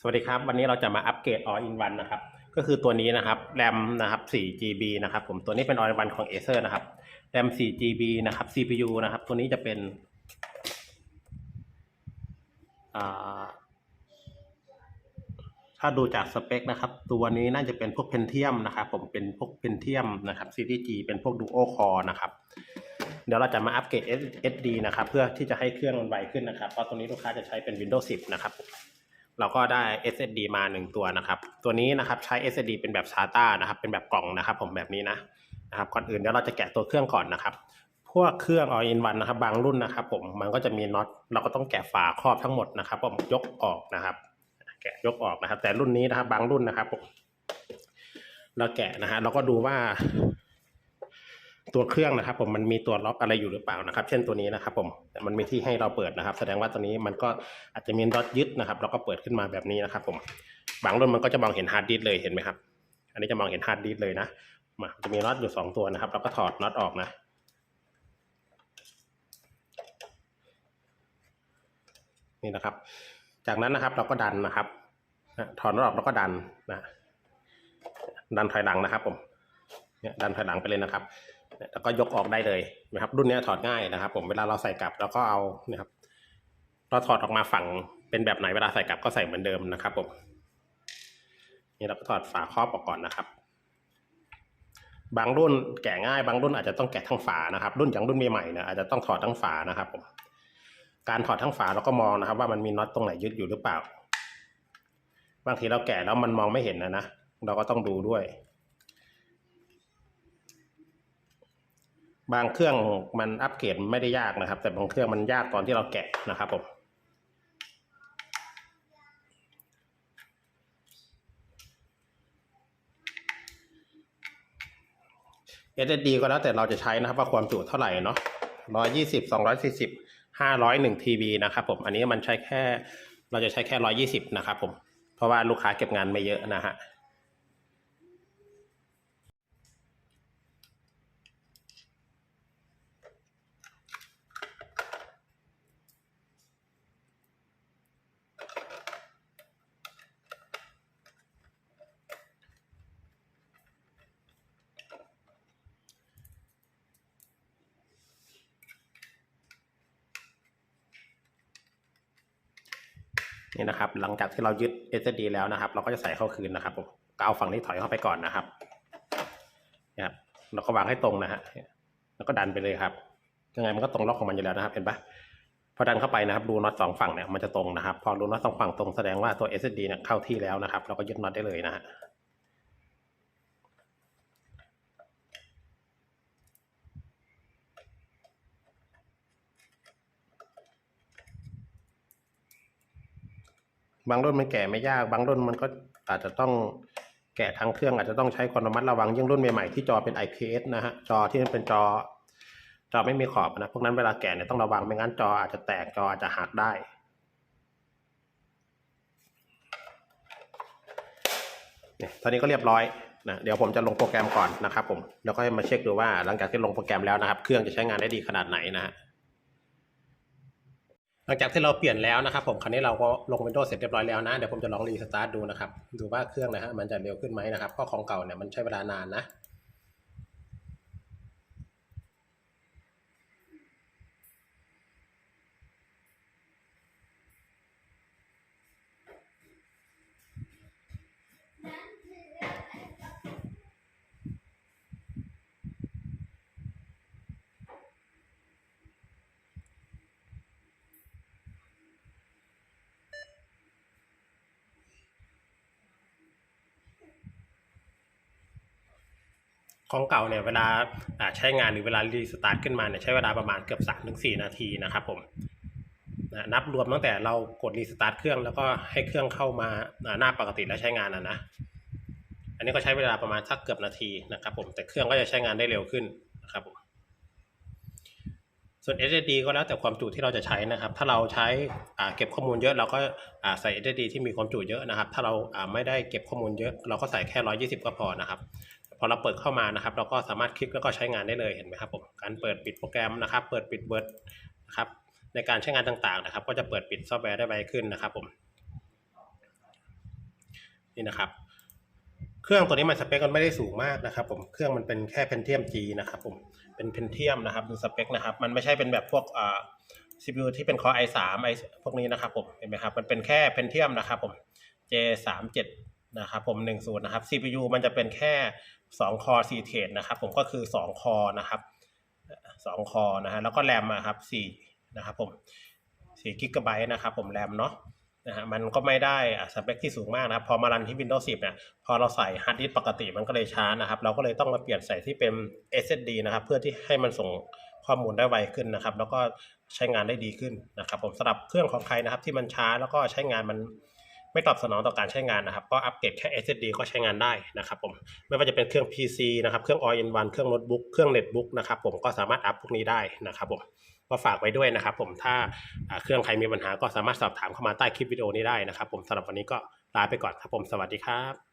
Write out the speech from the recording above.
สวัสดีครับ วันนี้เราจะมาอัปเกรด All in One นะครับ ก็คือตัวนี้นะครับ RAM นะครับ 4GB นะครับผมตัวนี้เป็น All in One ของ Acer นะครับ RAM 4GB นะครับ CPU นะครับ ตัวนี้จะเป็น ถ้าดูจากสเปคนะครับ ตัวนี้น่าจะเป็นพวก Pentium นะครับ ผมเป็นพวก Pentium นะครับ Series G เป็นพวก Duo Core นะครับเดี๋ยวเราจะมาอัปเกรด SSD นะครับ เพื่อที่จะให้เครื่องมันไวขึ้นนะครับเพราะตัวนี้ลูกค้าจะใช้เป็น Windows 10 นะครับ เราก็ได้ SSD มาหนึ่งตัวนะครับ ตัวนี้นะครับใช้ SSD เป็นแบบ SATA นะครับ เป็นแบบกล่องนะครับ ผมแบบนี้นะนะครับก่อนอื่นเดี๋ยวเราจะแกะตัวเครื่องก่อนนะครับ พวกเครื่อง All in One นะครับบางรุ่นนะครับ ผมมันก็จะมีน็อตเราก็ต้องแกะฝาครอบทั้งหมดนะครับผมยกออกนะครับ แกะยกออกนะครับ แต่รุ่นนี้นะครับบางรุ่นนะครับผมเราแกะนะฮะเราก็ดูว่า ตัวเครื่องนะครับ ผมมันมีตัวล็อกอะไรอยู่หรือเปล่านะครับ เช่นตัวนี้นะครับ ผมมันมีที่ให้เราเปิดนะครับ แสดงว่าตัวนี้มันก็อาจจะมีน็อตยึดนะครับเราก็เปิดขึ้นมาแบบนี้นะครับ ผมบางรุ่นมันก็จะมองเห็นฮาร์ดดิสเลยเห็นไหมครับ อันนี้จะมองเห็นฮาร์ดดิสเลยนะมาจะมีน็อตอยู่สองตัวนะครับเราก็ถอดน็อตออกนะนี่นะครับ จากนั้นนะครับเราก็ดันนะครับถอดน็อตออกแล้วก็ดันนะดันถอยหลังนะครับ ผมเนี่ยดันถอยหลังไปเลยนะครับ แล้วก็ยกออกได้เลยนะครับ รุ่นนี้ถอดง่ายนะครับ ผมเวลาเราใส่กลับแล้วก็เอานี่ยครับเราถอดออกมาฝั่งเป็นแบบไหนเวลาใส่กลับก็ใส่เหมือนเดิมนะครับผมนี่เราก็ถอดฝาครอบออกก่อนนะครับ บางรุ่นแกะง่าย บางรุ่นอาจจะต้องแกะทั้งฝานะครับ รุ่นอย่างรุ่นใหม่ๆนี่ยอาจจะต้องถอดทั้งฝานะครับผมการถอดทั้งฝาเราก็มองนะครับ ว่ามันมีน็อตตรงไหนยึดอยู่หรือเปล่า บางทีเราแกะแล้วมันมองไม่เห็นนะนะเราก็ต้องดูด้วย บางเครื่องมันอัปเกรดไม่ได้ยากนะครับ แต่บางเครื่องมันยากตอนที่เราแกะนะครับผมเอสดีก็แล้วแต่เราจะใช้นะครับว่าความจุเท่าไหร่เนาะร้อยยี่สิบสองร้อยสี่สิบห้าร้อยหนึ่งทีบีนะครับผม อันนี้มันใช้แค่ เราจะใช้แค่ร้อยี่สิบนะครับผม เพราะว่าลูกค้าเก็บงานไม่เยอะนะฮะ นี่นะครับ หลังจากที่เรายึด SSD แล้วนะครับ เราก็จะใส่เข้าคืนนะครับผมก็เอาฝั่งนี้ถอยเข้าไปก่อนนะครับนะครับ เราก็วางให้ตรงนะฮะแล้วก็ดันไปเลยครับยังไงมันก็ตรงล็อกของมันอยู่แล้วนะครับ เห็นปะพอดันเข้าไปนะครับรูน็อตสองฝั่งเนี่ยมันจะตรงนะครับ พอรูน็อตสองฝั่งตรงแสดงว่าตัว SSD เนี่ยเข้าที่แล้วนะครับ เราก็ยึดน็อตได้เลยนะฮะ บางรุ่นมันแกะไม่ยาก บางรุ่นมันก็อาจจะต้องแกะทั้งเครื่องอาจจะต้องใช้ความระมัดระวังยิ่งรุ่นใหม่ๆที่จอเป็น IPS นะฮะจอที่มันเป็นจอ จอไม่มีขอบนะพวกนั้นเวลาแกะเนี่ยต้องระวังไม่งั้นจออาจจะแตกจออาจจะหักได้เนี่ยตอนนี้ก็เรียบร้อยนะเดี๋ยวผมจะลงโปรแกรมก่อนนะครับผมแล้วก็มาเช็คดูว่าหลังจากที่ลงโปรแกรมแล้วนะครับ เครื่องจะใช้งานได้ดีขนาดไหนนะฮะ หลังจากที่เราเปลี่ยนแล้วนะครับผมคราวนี้เราก็ลง Windows เสร็จเรียบร้อยแล้วนะ เดี๋ยวผมจะลองรีสตาร์ทดูนะครับ ดูว่าเครื่องนะฮะมันจะเร็วขึ้นไหมนะครับเพราะของเก่าเนี่ยมันใช้เวลานานนะ ของเก่าเนี่ยเวลาใช้งานหรือเวลารีสตาร์ทขึ้นมาเนี่ยใช้เวลาประมาณเกือบ3-4ถึงนาทีนะครับผมนับรวมตั้งแต่เรากดรีสตาร์ทเครื่องแล้วก็ให้เครื่องเข้ามาหน้าปกติแล้วใช้งานนะนะ อันนี้ก็ใช้เวลาประมาณสักเกือบนาทีนะครับผมแต่เครื่องก็จะใช้งานได้เร็วขึ้นนะครับผมส่วน SSD ก็แล้วแต่ความจุที่เราจะใช้นะครับ ถ้าเราใช้เก็บข้อมูลเยอะเราก็ใส่ SSD ที่มีความจุเยอะนะครับ ถ้าเราอ่าไม่ได้เก็บข้อมูลเยอะ เราก็ใส่แค่ 120 ก็พอนะครับ พอเราเปิดเข้ามานะครับ เราก็สามารถคลิกแล้วก็ใช้งานได้เลยเห็นไหมครับผมการเปิดปิดโปรแกรมนะครับ เปิดปิดเบิร์ดนะครับในการใช้งานต่างๆนะครับ ก็จะเปิดปิดซอฟต์แวร์ได้ไวขึ้นนะครับผมนี่นะครับ เครื่องตัวนี้มันสเปคมันไม่ได้สูงมากนะครับ ผมเครื่องมันเป็นแค่เพนเทียม G นะครับผมเป็นเพนเทียมนะครับดูสเปคนะครับ มันไม่ใช่เป็นแบบพวกอ่า CPU ที่เป็น Core i3 i พวกนี้นะครับผมเห็นไหมครับมันเป็นแค่เพนเทียมนะครับผม J37 นะครับผม10นะครับ CPU มันจะเป็นแค่2 core 4 thread นะครับ ผมก็คือ2 core นะครับ2 core นะฮะแล้วก็แรมอะครับ4นะครับผม4 GB นะครับ ผมแรมเนาะนะฮะมันก็ไม่ได้สเปคที่สูงมากนะครับ พอมารันที่ Windows 10 เนี่ย พอเราใส่ฮาร์ดดิสก์ปกติมันก็เลยช้านะครับ เราก็เลยต้องมาเปลี่ยนใส่ที่เป็น SSD นะครับ เพื่อที่ให้มันส่งข้อมูลได้ไวขึ้นนะครับ แล้วก็ใช้งานได้ดีขึ้นนะครับ ผมสำหรับเครื่องของใครนะครับที่มันช้าแล้วก็ใช้งานมัน ไม่ตอบสนองต่อการใช้งานนะครับ ก็อัปเกรดแค่ SSD ก็ใช้งานได้นะครับผมไม่ว่าจะเป็นเครื่อง PC นะครับเครื่อง All in One เครื่องโน้ตบุ๊กเครื่องเน็ตบุ๊กนะครับผมก็สามารถอัพพวกนี้ได้นะครับผมก็ฝากไว้ด้วยนะครับ ผมถ้าอ่าเครื่องใครมีปัญหาก็สามารถสอบถามเข้ามาใต้คลิปวิดีโอนี้ได้นะครับ ผมสำหรับวันนี้ก็ลาไปก่อนครับผมสวัสดีครับ